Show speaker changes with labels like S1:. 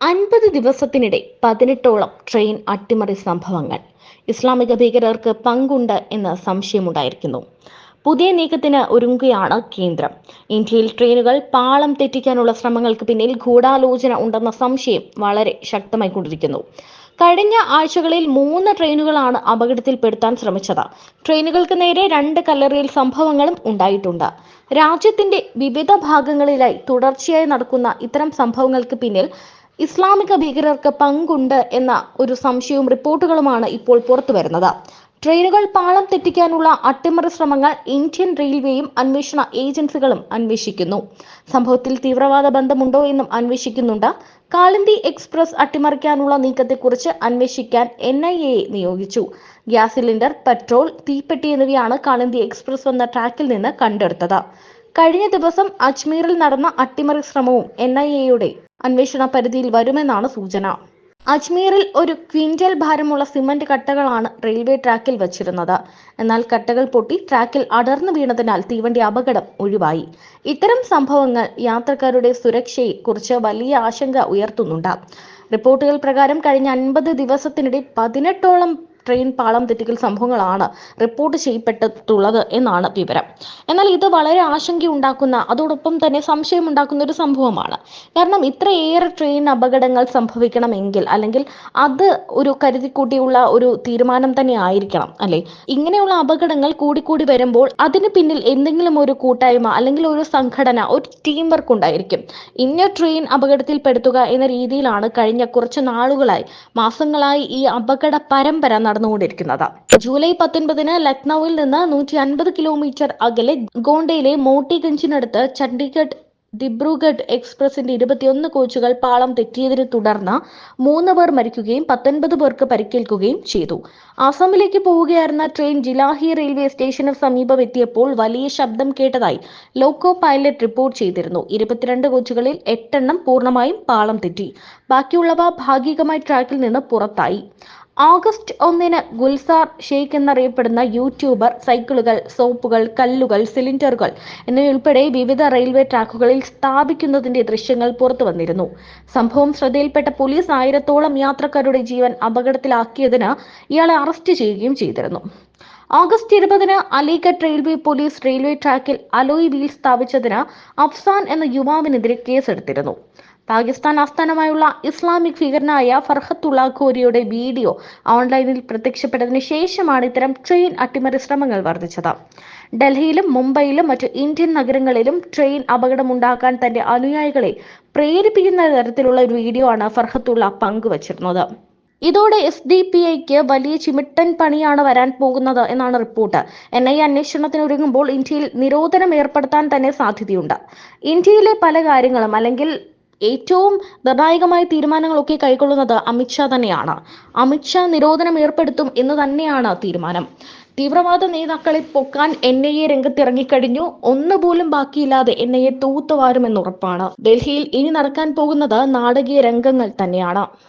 S1: അൻപത് ദിവസത്തിനിടെ പതിനെട്ടോളം ട്രെയിൻ അട്ടിമറി സംഭവങ്ങൾ. ഇസ്ലാമിക ഭീകരർക്ക് പങ്കുണ്ട് എന്ന് സംശയമുണ്ടായിരിക്കുന്നു. പുതിയ നീക്കത്തിന് ഒരുങ്ങുകയാണ് കേന്ദ്രം. ഇന്ത്യയിൽ ട്രെയിനുകൾ പാളം തെറ്റിക്കാനുള്ള ശ്രമങ്ങൾക്ക് പിന്നിൽ ഗൂഢാലോചന ഉണ്ടെന്ന സംശയം വളരെ ശക്തമായി കൊണ്ടിരിക്കുന്നു. കഴിഞ്ഞ ആഴ്ചകളിൽ മൂന്ന് ട്രെയിനുകളാണ് അപകടത്തിൽപ്പെടുത്താൻ ശ്രമിച്ചത്. ട്രെയിനുകൾക്ക് നേരെ രണ്ട് കല്ലറിയിൽ സംഭവങ്ങളും ഉണ്ടായിട്ടുണ്ട്. രാജ്യത്തിന്റെ വിവിധ ഭാഗങ്ങളിലായി തുടർച്ചയായി നടക്കുന്ന ഇത്തരം സംഭവങ്ങൾക്ക് പിന്നിൽ ഇസ്ലാമിക ഭീകരർക്ക് പങ്കുണ്ട് എന്ന ഒരു സംശയവും റിപ്പോർട്ടുകളുമാണ് ഇപ്പോൾ പുറത്തു വരുന്നത്. ട്രെയിനുകൾ പാളം തെറ്റിക്കാനുള്ള അട്ടിമറി ശ്രമങ്ങൾ ഇന്ത്യൻ റെയിൽവേയും അന്വേഷണ ഏജൻസികളും അന്വേഷിക്കുന്നു. സംഭവത്തിൽ തീവ്രവാദ ബന്ധമുണ്ടോ എന്നും അന്വേഷിക്കുന്നുണ്ട്. കാളിന്തി എക്സ്പ്രസ് അട്ടിമറിക്കാനുള്ള നീക്കത്തെക്കുറിച്ച് അന്വേഷിക്കാൻ എൻ ഐ നിയോഗിച്ചു. ഗ്യാസ് സിലിണ്ടർ പെട്രോൾ തീപ്പെട്ടി എന്നിവയാണ് കാളിന്തി എക്സ്പ്രസ് വന്ന ട്രാക്കിൽ നിന്ന് കണ്ടെടുത്തത്. കഴിഞ്ഞ ദിവസം അജ്മീറിൽ നടന്ന അട്ടിമറി ശ്രമവും എൻ ഐ എയുടെ അന്വേഷണ പരിധിയിൽ വരുമെന്നാണ് സൂചന. അജ്മീറിൽ ഒരു ക്വിന്റൽ ഭാരമുള്ള സിമന്റ് കട്ടകളാണ് റെയിൽവേ ട്രാക്കിൽ വച്ചിരുന്നത്. എന്നാൽ കട്ടകൾ പൊട്ടി ട്രാക്കിൽ അടർന്നു വീണതിനാൽ തീവണ്ടി അപകടം ഒഴിവായി. ഇത്തരം സംഭവങ്ങൾ യാത്രക്കാരുടെ സുരക്ഷയെ കുറിച്ച് വലിയ ആശങ്ക ഉയർത്തുന്നുണ്ട്. റിപ്പോർട്ടുകൾ പ്രകാരം കഴിഞ്ഞ അൻപത് ദിവസത്തിനിടെ പതിനെട്ടോളം ട്രെയിൻ പാളം തെറ്റിക്കൽ സംഭവങ്ങളാണ് റിപ്പോർട്ട് ചെയ്യപ്പെട്ടിട്ടുള്ളത് എന്നാണ് വിവരം. എന്നാൽ ഇത് വളരെ ആശങ്കയുണ്ടാക്കുന്ന അതോടൊപ്പം തന്നെ സംശയം ഉണ്ടാക്കുന്ന ഒരു സംഭവമാണ്. കാരണം ഇത്രയേറെ ട്രെയിൻ അപകടങ്ങൾ സംഭവിക്കണമെങ്കിൽ അല്ലെങ്കിൽ അത് ഒരു കരുതിക്കൂട്ടിയുള്ള ഒരു തീരുമാനം തന്നെ ആയിരിക്കണം അല്ലെ? ഇങ്ങനെയുള്ള അപകടങ്ങൾ കൂടിക്കൂടി വരുമ്പോൾ അതിന് പിന്നിൽ എന്തെങ്കിലും ഒരു കൂട്ടായ്മ അല്ലെങ്കിൽ ഒരു സംഘടന ഒരു ടീം വർക്ക് ഉണ്ടായിരിക്കും. ഇന്ന ട്രെയിൻ അപകടത്തിൽപ്പെടുത്തുക എന്ന രീതിയിലാണ് കഴിഞ്ഞ കുറച്ച് നാളുകളായി മാസങ്ങളായി ഈ അപകട പരമ്പര നടന്നുകൊണ്ടിരിക്കുന്നത്. ജൂലൈ പത്തൊൻപതിന് ലക്നൌവിൽ നിന്ന് നൂറ്റി അൻപത് കിലോമീറ്റർ അകലെ ഗോണ്ടയിലെ മോട്ടിഗഞ്ചിനടുത്ത് ചണ്ഡീഗഡ് ദിബ്രുഗഡ് എക്സ്പ്രസിന്റെ ഇരുപത്തിയൊന്ന് കോച്ചുകൾ പാളം തെറ്റിയതിനെ തുടർന്ന് മൂന്ന് പേർ മരിക്കുകയും പത്തൊൻപത് പേർക്ക് പരിക്കേൽക്കുകയും ചെയ്തു. ആസാമിലേക്ക് പോവുകയായിരുന്ന ട്രെയിൻ ജിലാഹി റെയിൽവേ സ്റ്റേഷന് സമീപം എത്തിയപ്പോൾ വലിയ ശബ്ദം കേട്ടതായി ലോക്കോ പൈലറ്റ് റിപ്പോർട്ട് ചെയ്തിരുന്നു. ഇരുപത്തിരണ്ട് കോച്ചുകളിൽ എട്ടെണ്ണം പൂർണമായും പാളം തെറ്റി. ബാക്കിയുള്ളവ ഭാഗികമായി ട്രാക്കിൽ നിന്ന് പുറത്തായി. ഓഗസ്റ്റ് ഒന്നിന് ഗുൽസാർ ഷെയ്ഖ് എന്നറിയപ്പെടുന്ന യൂട്യൂബർ സൈക്കിളുകൾ സോപ്പുകൾ കല്ലുകൾ സിലിണ്ടറുകൾ എന്നിവയുൾപ്പെടെ വിവിധ റെയിൽവേ ട്രാക്കുകളിൽ സ്ഥാപിക്കുന്നതിന്റെ ദൃശ്യങ്ങൾ പുറത്തു വന്നിരുന്നു. സംഭവം ശ്രദ്ധയിൽപ്പെട്ട പോലീസ് ആയിരത്തോളം യാത്രക്കാരുടെ ജീവൻ അപകടത്തിലാക്കിയതിന് ഇയാളെ അറസ്റ്റ് ചെയ്യുകയും ചെയ്തിരുന്നു. ഓഗസ്റ്റ് ഇരുപതിന് അലിഗഡ് റെയിൽവേ പോലീസ് റെയിൽവേ ട്രാക്കിൽ അലോയ് വീൽ സ്ഥാപിച്ചതിന് അഫ്സാൻ എന്ന യുവാവിനെതിരെ കേസെടുത്തിരുന്നു. പാകിസ്ഥാൻ ആസ്ഥാനമായുള്ള ഇസ്ലാമിക് ഭീകരനായ ഫർഹത്തുള്ള ഖോരിയുടെ വീഡിയോ ഓൺലൈനിൽ പ്രത്യക്ഷപ്പെട്ടതിന് ശേഷമാണ് ഇത്തരം ട്രെയിൻ അട്ടിമറി ശ്രമങ്ങൾ വർദ്ധിച്ചത്. ഡൽഹിയിലും മുംബൈയിലും മറ്റ് ഇന്ത്യൻ നഗരങ്ങളിലും ട്രെയിൻ അപകടമുണ്ടാക്കാൻ തന്റെ അനുയായികളെ പ്രേരിപ്പിക്കുന്ന തരത്തിലുള്ള ഒരു വീഡിയോ ആണ് ഫർഹത്തുള്ള പങ്കുവച്ചിരുന്നത്. ഇതോടെ എസ് ഡി പി ഐക്ക് വലിയ ചിമിട്ടൻ പണിയാണ് വരാൻ പോകുന്നത് എന്നാണ് റിപ്പോർട്ട്. എൻ ഐ അന്വേഷണത്തിന് ഒരുങ്ങുമ്പോൾ ഇന്ത്യയിൽ നിരോധനം ഏർപ്പെടുത്താൻ തന്നെ സാധ്യതയുണ്ട്. ഇന്ത്യയിലെ പല കാര്യങ്ങളും അല്ലെങ്കിൽ ഏറ്റവും നിർണായകമായ തീരുമാനങ്ങളൊക്കെ കൈക്കൊള്ളുന്നത് അമിത്ഷാ തന്നെയാണ്. അമിത്ഷാ നിരോധനം ഏർപ്പെടുത്തും എന്ന് തന്നെയാണ് തീരുമാനം. തീവ്രവാദ നേതാക്കളെ പൊക്കാൻ എൻ ഐ എ രംഗത്തിറങ്ങിക്കഴിഞ്ഞു. ഒന്നുപോലും ബാക്കിയില്ലാതെ എൻ ഐ എ തൂത്തുവാരുമെന്നുറപ്പാണ്. ഡൽഹിയിൽ ഇനി നടക്കാൻ പോകുന്നത് നാടകീയ രംഗങ്ങൾ തന്നെയാണ്.